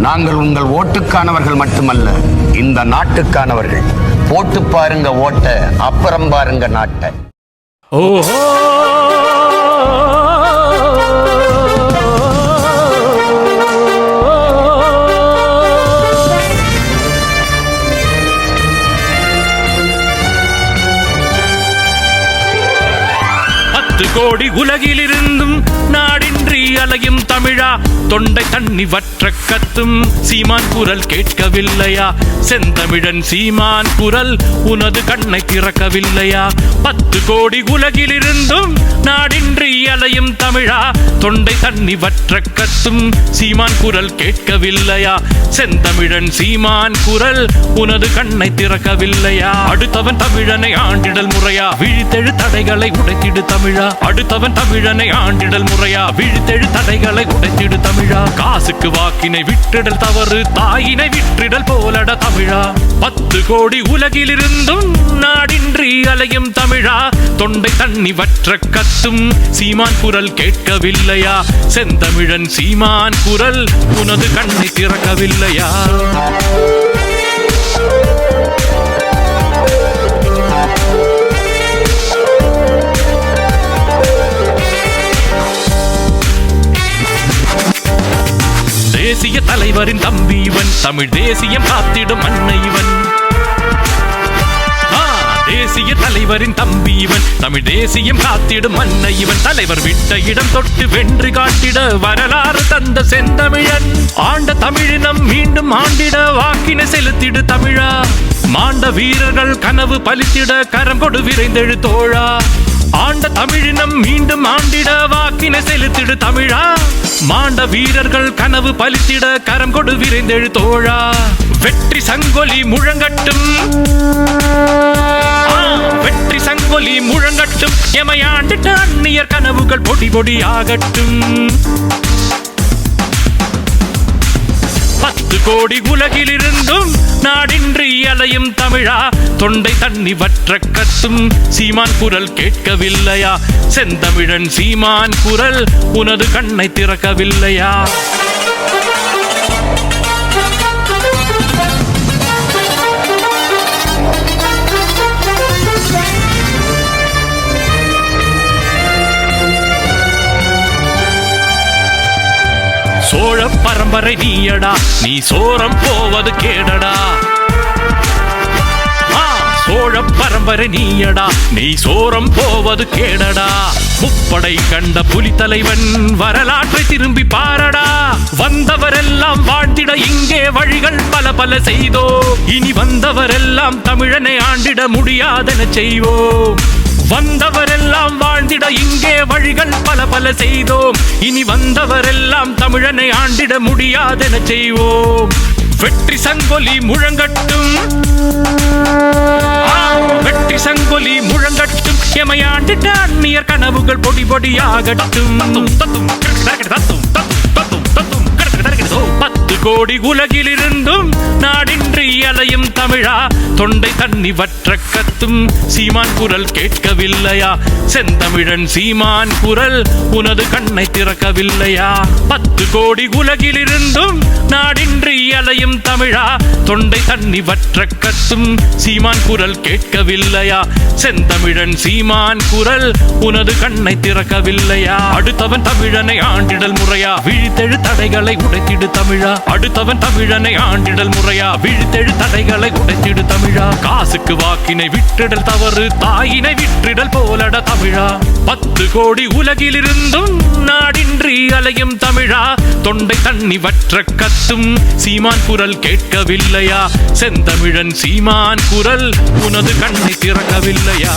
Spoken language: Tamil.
நாங்கள் உங்கள் ஓட்டுக்கானவர்கள் மட்டுமல்ல இந்த நாட்டுக்கானவர்கள். போட்டு பாருங்க ஓட்ட அப்புறம் பாருங்க நாட்டை. ஓஹோ! பத்து கோடி உலகிலிருந்தும் நாடின்றி அலையும் தமிழா. தொண்டை தண்ணி வற்ற கத்தும். சீமான் குரல் கேட்கவில்லையா? செந்தமிழன் சீமான் குரல் உனது கண்ணை திறக்கவில்லையா? பத்து கோடி உலகிலிருந்தும் நாடின்றி அலையும் தமிழா. தொண்டை தண்ணி வற்ற கத்தும். சீமான் குரல் கேட்கவில்லையா? செந்தமிழன் சீமான் குரல் உனது கண்ணை திறக்கவில்லையா? அடுத்தவன் தமிழனை ஆண்டிடல் முறையா. விழித்தெழு தடைகளை உடைத்திடு தமிழா. அடுத்தவன் தமிழனை ஆண்டிடல் முறையா. விழித்தெழு தடைகளை உடைத்திடு தமிழா. காசுக்கு வாக்கினை விட்டிடல் தவறு தாயினை விற்றிடல் போலட தமிழா. பத்து கோடி உலகிலிருந்தும் நாடின்றி அலையும் தமிழா. தொண்டை தண்ணி வற்ற கத்தும் சீமான் குரல் கேட்கவில்லையா? செந்தமிழன் சீமான் குரல் உனது கண்ணை திறக்கவில்லையா? தலைவரின் தம்பி இவன். தமிழ் தேசியம் காத்திடும் அன்னை இவன். தேசிய தலைவரின் தம்பி இவன். தமிழ் தேசியம் காத்திடும் அன்னை இவன். தலைவர் விட்ட இடம் தொட்டு வென்று காட்டிட வரலாறு தந்த செந்தமிழன். ஆண்ட தமிழினம் மீண்டும் ஆண்டிட வாக்கினை செலுத்திடு தமிழா. மாண்ட வீரர்கள் கனவு பலித்திட கரம் கொடு விரைந்தெழு தோழா. ஆண்ட தமிழினம் மீண்டும் ஆண்டிட வாக்கினை செலுத்திடு தமிழா. மாண்ட வீரர்கள் கனவு பலித்திட கரம் கொடு விரைந்தெழு தோழா. வெற்றி சங்கொலி முழங்கட்டும். வெற்றி சங்கொலி முழங்கட்டும். எமையாண்டிட்ட அந்நியர் கனவுகள் பொடி பொடி ஆகட்டும் கோடி உலகிலிருந்தும் நாடின்றி அலையும் தமிழா. தொண்டை தண்ணி வற்ற கத்தும் சீமான் குரல் கேட்கவில்லையா? செந்தமிழன் சீமான் குரல் உனது கண்ணை திறக்கவில்லையா? சோழ பரம்பரை நீயடா. நீ சோரம் போவது கேடடா. சோழ பரம்பரை நீயடா. நீ சோரம் போவது கேடடா. முப்படை கண்ட புலி தலைவன் வரலாற்றை திரும்பி பாரடா. வந்தவரெல்லாம் வாழ்ந்திட இங்கே வழிகள் பல பல செய்தோ. இனி வந்தவரெல்லாம் தமிழனை ஆண்டிட முடியாதென செய்வோம் வந்தவரெல்லாம் வாழ்ந்திட இங்கே வழிகள் பல பல செய்தோம். இனி வந்தவரெல்லாம் தமிழனை ஆண்டிட முடியாதென செய்வோம். வெற்றி சங்கொலி முழங்கட்டும். வெற்றி சங்கொலி முழங்கட்டும். எமையாண்டிட்ட அந்நியர் கனவுகள் பொடி பொடியாகட்டும். தத்தும், தத்தும், தத்தும், பத்து கோடி உலகிலிருந்தும் நாடின்றி அலையும் தமிழா? தொண்டை தண்ணி வற்ற கத்தும் சீமான் குரல் கேட்கவில்லையா? செந்தமிழன் சீமான் குரல் உனது கண்ணை திறக்கவில்லையா? பத்து கோடி உலகிலிருந்தும் நாடின்றி அலையும் தமிழா? தொண்டை தண்ணி வற்ற கத்தும் சீமான் குரல் கேட்கவில்லையா? செந்தமிழன் சீமான் குரல் உனது கண்ணை திறக்கவில்லையா? அடுத்தவன் தமிழனை ஆண்டிடல் முறையா? விழித்தெழு தடைகளை உடைத்திட தமிழா. அடுத்தவன் தமிழனை ஆண்டிடல் முறையா. விழித்தெழு தடைகளை உடைத்திடு தமிழா. காசுக்கு வாக்கினை விற்றிடல் தவறு தாயினை விற்றிடல் போலட தமிழா. பத்து கோடி உலகிலிருந்தும் நாடின்றி அலையும் தமிழா. தொண்டை தண்ணி வற்ற கத்தும் சீமான் குரல் கேட்கவில்லையா? செந்தமிழன் சீமான் குரல் உனது கண்ணை திறக்கவில்லையா?